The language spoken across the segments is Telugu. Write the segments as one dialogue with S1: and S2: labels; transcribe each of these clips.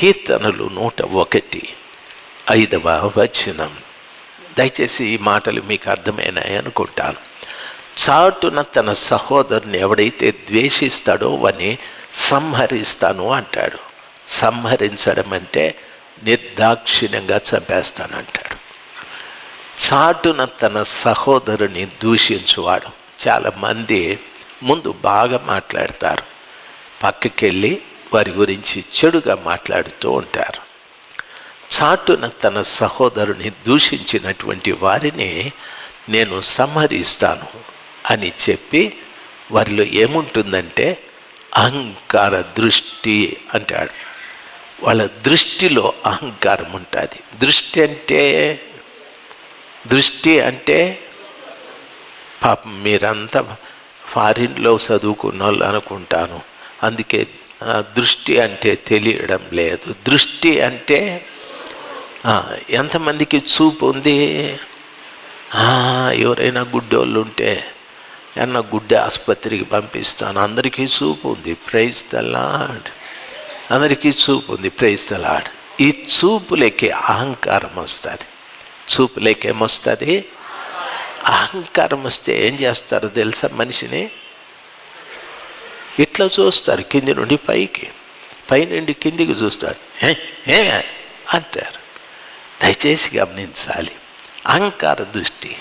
S1: కీర్తనలు నూట ఒకటి ఐదవ వచనం. దయచేసి ఈ మాటలు మీకు అర్థమైనాయి అనుకుంటాను. చాటున తన సహోదరుని ఎవడైతే ద్వేషిస్తాడో వాని సంహరిస్తాను అంటాడు. సంహరించడం అంటే నిర్దాక్షిణ్యంగా చంపేస్తానంటాడు చాటున తన సహోదరుని దూషించువాడు. చాలామంది ముందు బాగా మాట్లాడతారు. పక్కకెళ్ళి వారి గురించి చెడుగా మాట్లాడుతూ ఉంటారు. చాటున తన సహోదరుని దూషించినటువంటి వారిని నేను సంహరిస్తాను అని చెప్పి వారిలో ఏముంటుందంటే అహంకార దృష్టి అంటాడు. వాళ్ళ దృష్టిలో అహంకారం ఉంటుంది. దృష్టి అంటే దృష్టి అంటే పాపం మీరంతా ఫారిన్లో చదువుకున్న వాళ్ళు అనుకుంటాను. అందుకే దృష్టి అంటే తెలియడం లేదు. దృష్టి అంటే ఎంతమందికి చూపు ఉంది? ఆ, ఎవరైనా గుడ్డోళ్ళు ఉంటే అన్న గుడ్డ ఆసుపత్రికి పంపిస్తాను. అందరికీ చూపు ఉంది. ప్రైజ్ తలాడ్ అందరికీ చూపు ఉంది. ప్రైజ్ తలాడ్ ఈ చూపులకి అహంకారం వస్తుంది. చూపులకి ఏమొస్తుంది అహంకారం వస్తే ఏం చేస్తారు తెలుసా మనిషిని? ఇట్లా చూస్తారు కింది నుండి పైకి. పైనుండి కిందికి చూస్తారు. "ఏ? అంటారు. దయచేసి గమనించాలి. అహంకార దృష్టి.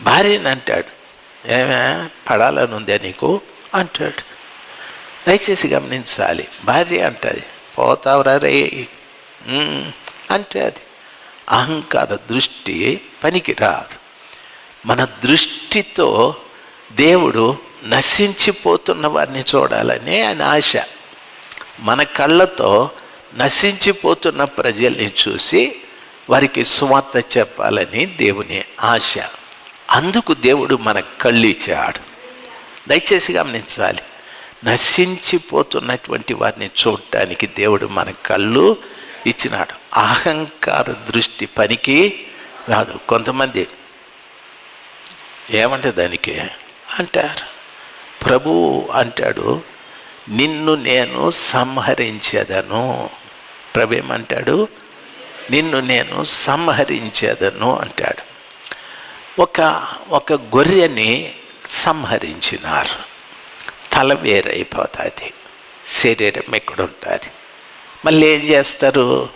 S1: భార్యని అంటాడు. ఏమే పడాలని ఉందే నీకు? అంటాడు. దయచేసి గమనించాలి. భార్య అంటది. పోతావురా రే. అంటే అది. అహంకార దృష్టి పనికి రాదు మన దృష్టితో దేవుడు నశించిపోతున్న వారిని చూడాలని ఆయన ఆశ. మన కళ్ళతో నశించిపోతున్న ప్రజల్ని చూసి వారికి సువార్త చెప్పాలని దేవుని ఆశ. అందుకు దేవుడు మన కళ్ళు ఇచ్చాడు. దయచేసి గమనించాలి. నశించిపోతున్నటువంటి వారిని చూడటానికి దేవుడు మన కళ్ళు ఇచ్చినాడు. అహంకార దృష్టి పనికి రాదు. కొంతమంది ఏమంటే దానికి? అంటారు. ప్రభు అంటాడు నిన్ను నేను సంహరించేదను. ప్రభు ఏమంటాడు నిన్ను నేను సంహరించేదను అంటాడు. ఒక ఒక గొర్రెని సంహరించినారు. తల వేరైపోతుంది శరీరం ఎక్కడ ఉంటుంది మళ్ళీ ఏం చేస్తారు?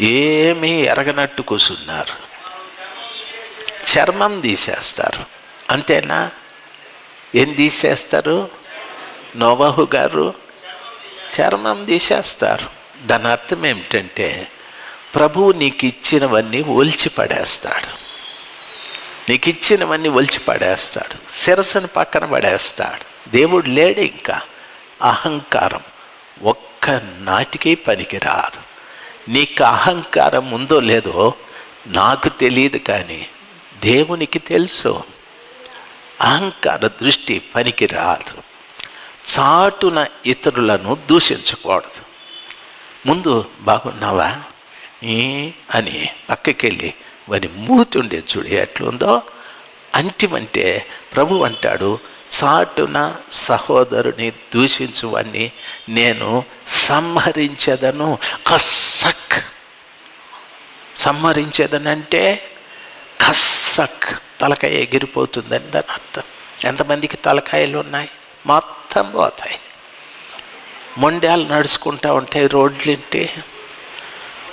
S1: ఏమీ ఎరగనట్టు కూర్చున్నారు చర్మం తీసేస్తారు. అంతేనా? ఏం తీసేస్తారు? నోవాహు గారు చర్మం తీసేస్తారు. దాని అర్థం ఏమిటంటే ప్రభువు నీకు ఇచ్చినవన్నీ ఒలిచి పడేస్తాడు నీకు ఇచ్చినవన్నీ ఒలిచి పడేస్తాడు శిరస్సును పక్కన పడేస్తాడు. దేవుడు లేడు ఇంకా. అహంకారం ఒక్క నాటికి పనికిరాదు. నీకు అహంకారం ఉందో లేదో నాకు తెలియదు కానీ దేవునికి తెలుసు. అహంకార దృష్టి పనికి రాదు చాటున ఇతరులను దూషించకూడదు. ముందు బాగున్నావా? ఈ అని పక్కకెళ్ళి వారి మూతుండే చూడు ఎట్లుందో. అంటిమంటే ప్రభు అంటాడు చాటున సహోదరుని దూషించువాన్ని నేను సంహరించదను. కస్సక్ సంహరించేదనంటే కస్సక్ తలకాయ ఎగిరిపోతుందని దాని అర్థం. ఎంతమందికి తలకాయలు ఉన్నాయి? మొత్తం పోతాయి. మొండాలు నడుచుకుంటా ఉంటాయి రోడ్లుంటే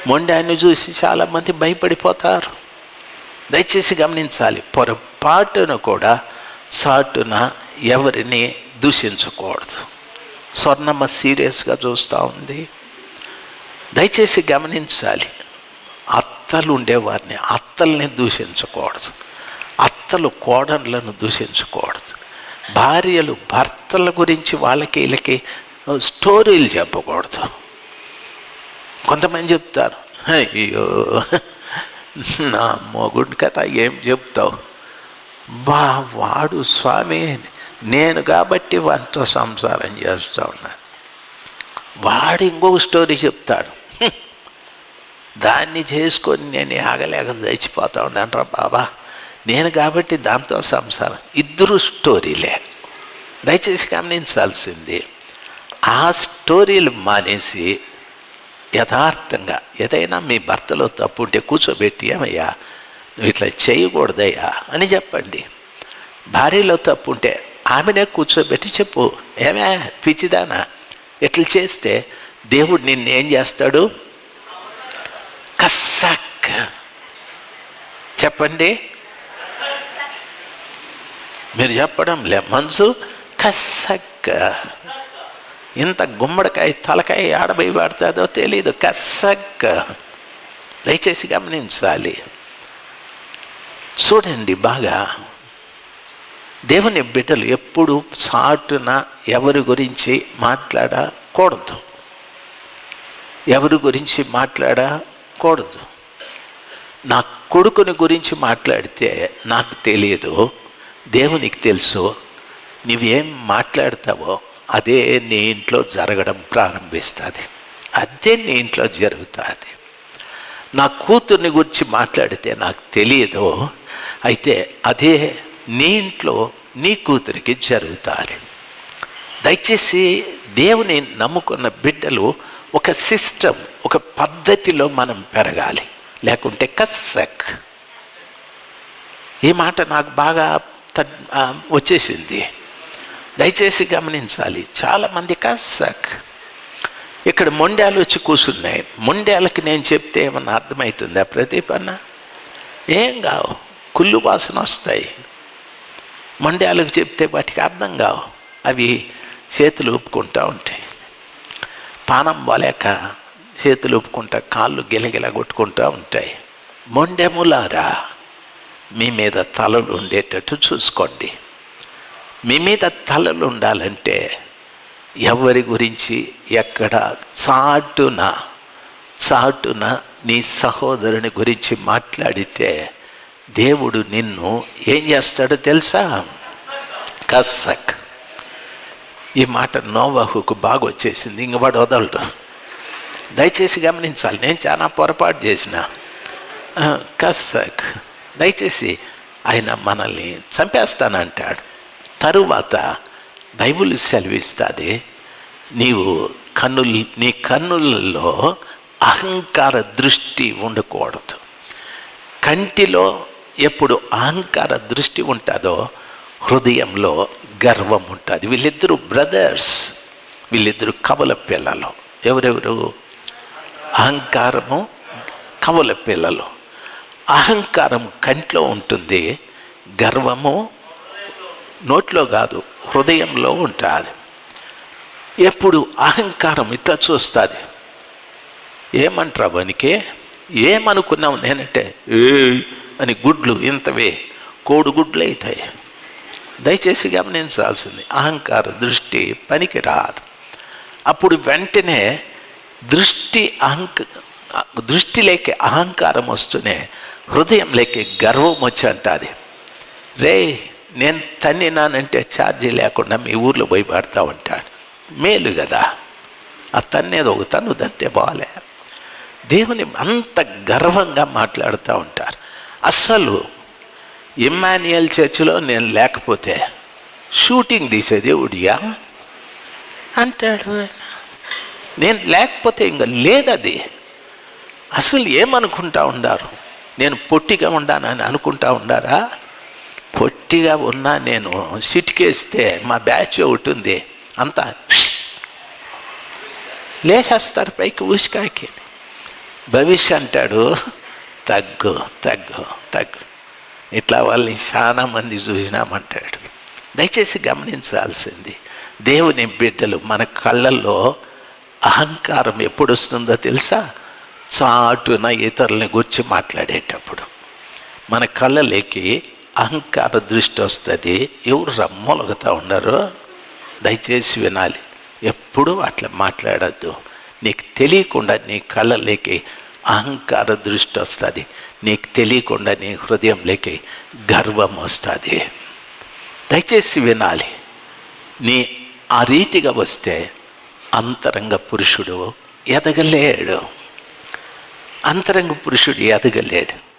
S1: మొండాన్ని చూసి చాలామంది భయపడిపోతారు. దయచేసి గమనించాలి పొరపాటును కూడా సాటున ఎవరిని దూషించకూడదు. స్వర్ణమ్మ సీరియస్గా చూస్తూ ఉంది. దయచేసి గమనించాలి అత్తలు ఉండేవారిని. అత్తల్ని దూషించకూడదు. అత్తలు కోడళ్ళను దూషించకూడదు. భార్యలు భర్తల గురించి వాళ్ళకి వీళ్ళకి స్టోరీలు చెప్పకూడదు. కొంతమంది చెప్తారు అయ్యో నా మొగుడి కథ ఏం చెప్తావు? బా వాడు స్వామి నేను కాబట్టి వాడితో సంసారం చేస్తూ ఉన్నాను. వాడు ఇంకొక స్టోరీ చెప్తాడు. దాన్ని చేసుకొని నేను ఆగలేక చచ్చిపోతా ఉన్నాను బాబా. నేను కాబట్టి దాంతో సంసారం. ఇద్దరు స్టోరీలే. దయచేసి గమనించాల్సింది. ఆ స్టోరీలు మానేసి యథార్థంగా ఏదైనా మీ భర్తలో తప్పు ఉంటే కూర్చోబెట్టి ఏమయ్యా నువ్వు ఇట్లా చేయకూడదయ్యా అని చెప్పండి. భార్యలో తప్పు ఉంటే ఆమెనే కూర్చోబెట్టి చెప్పు. ఏమే పిచ్చిదానా ఇట్లా చేస్తే దేవుడు నిన్ను ఏం చేస్తాడు? కస్సక్. చెప్పండి. మీరు చెప్పడం లే మనసు కస్సక్. ఇంత గుమ్మడికాయ తలకాయ ఆడబై పడుతుందో తెలియదు కస్సక్. దయచేసి గమనించాలి. చూడండి బాగా. దేవుని బిడ్డలు ఎప్పుడు సాటున ఎవరి గురించి మాట్లాడకూడదు. ఎవరి గురించి మాట్లాడకూడదు నా కొడుకుని గురించి మాట్లాడితే నాకు తెలియదు. దేవునికి తెలుసు. నువ్వేం మాట్లాడతావో అదే నీ ఇంట్లో జరగడం ప్రారంభిస్తుంది. అదే నీ ఇంట్లో జరుగుతుంది. నా కూతుర్ని గురించి మాట్లాడితే నాకు తెలియదు. అయితే అదే నీ ఇంట్లో నీ కూతురికి జరుగుతుంది. దయచేసి దేవుని నమ్ముకున్న బిడ్డలు ఒక సిస్టమ్ ఒక పద్ధతిలో మనం పెరగాలి. లేకుంటే కస్సక్. ఈ మాట నాకు బాగా వచ్చేసింది. దయచేసి గమనించాలి. చాలామంది కస్సక్. ఇక్కడ మొండ్యాలు వచ్చి కూర్చున్నాయి మొండ్యాలకి నేను చెప్తే ఏమన్నా అర్థమవుతుందా ప్రదీపన్న? ఏం కావు. కుళ్ళు వాసన వస్తాయి. మొండ్యాలకు చెప్తే వాటికి అర్థం కావు. అవి చేతులు ఊపుకుంటూ ఉంటాయి. పానం పోలేక చేతులు ఊపుకుంటా కాళ్ళు గిలగిల కొట్టుకుంటూ ఉంటాయి. మొండెములారా మీ మీద తలలు ఉండేటట్టు చూసుకోండి. మీ మీద తలలు ఉండాలంటే ఎవరి గురించి ఎక్కడ చాటున చాటున నీ సహోదరుని గురించి మాట్లాడితే దేవుడు నిన్ను ఏం చేస్తాడో తెలుసా? కస్సక్. ఈ మాట నోవాహుకు బాగా వచ్చేసింది ఇంక వాడు వదలడు. దయచేసి గమనించాలి. నేను చాలా పొరపాటు చేసిన. కస్సక్ దయచేసి ఆయన మనల్ని చంపేస్తానంటాడు. తరువాత బైబుల్ సెలవిస్తుంది నీవు కన్ను నీ కన్నులలో అహంకార దృష్టి ఉండకూడదు. కంటిలో ఎప్పుడు అహంకార దృష్టి ఉంటుందో హృదయంలో గర్వం ఉంటుంది. వీళ్ళిద్దరు బ్రదర్స్ వీళ్ళిద్దరు కవల పిల్లలు. ఎవరెవరు? అహంకారము కవల పిల్లలు. అహంకారం కంట్లో ఉంటుంది గర్వము నోట్లో కాదు హృదయంలో ఉంటుంది. ఎప్పుడు అహంకారం ఇట్లా చూస్తుంది? ఏమంటారు అవనికి ఏమనుకున్నావు నేనంటే ఏ అని గుడ్లు ఇంతవే కోడిగుడ్లు అవుతాయి. దయచేసి గమనించాల్సింది అహంకార దృష్టి పనికి రాదు అప్పుడు వెంటనే దృష్టి అహంక దృష్టిలోకి అహంకారం వస్తూనే హృదయంలోకి గర్వం వచ్చి అంటుంది. రే నేను తన్నినానంటే ఛార్జీ లేకుండా మీ ఊర్లో పోయి పడతా ఉంటాడు మేలు కదా. ఆ తన్నేది ఒక తను దంతే బాగాలే దేవుని అంత గర్వంగా మాట్లాడుతూ ఉంటారు. అస్సలు ఇమ్మాన్యుయల్ చర్చిలో నేను లేకపోతే షూటింగ్ తీసే దేవుడియా? అంటాడు నేను లేకపోతే ఇంకా లేదది. అసలు ఏమనుకుంటా ఉండారు? నేను పొట్టిగా ఉండానని అనుకుంటా ఉండారా? పొట్టిగా ఉన్నా నేను సిటికేస్తే మా బ్యాచ్ ఒకటి ఉంది అంతా లేచేస్తారు పైకి ఊసికాకి భవిష్య అంటాడు తగ్గు తగ్గు తగ్గు. ఇట్లా వాళ్ళని చాలా మంది చూసినామంటాడు. దయచేసి గమనించాల్సింది. దేవుని బిడ్డలు మన కళ్ళల్లో అహంకారం ఎప్పుడు వస్తుందో తెలుసా? చాటున ఇతరులని గురించి మాట్లాడేటప్పుడు. మన కళ్ళలోకి అహంకార దృష్టి వస్తుంది. ఎవరు రమ్మొలగుతూ ఉండరు? దయచేసి వినాలి. ఎప్పుడూ అట్లా మాట్లాడద్దు. నీకు తెలియకుండా నీ కళ్ళలోకి అహంకార దృష్టి వస్తుంది. నీకు తెలియకుండా నీ హృదయంలోకి గర్వం వస్తుంది. దయచేసి వినాలి. నీ ఆ రీతిగా వస్తే అంతరంగ పురుషుడు ఎదగలేడు. అంతరంగ పురుషుడు ఎదగలేడు.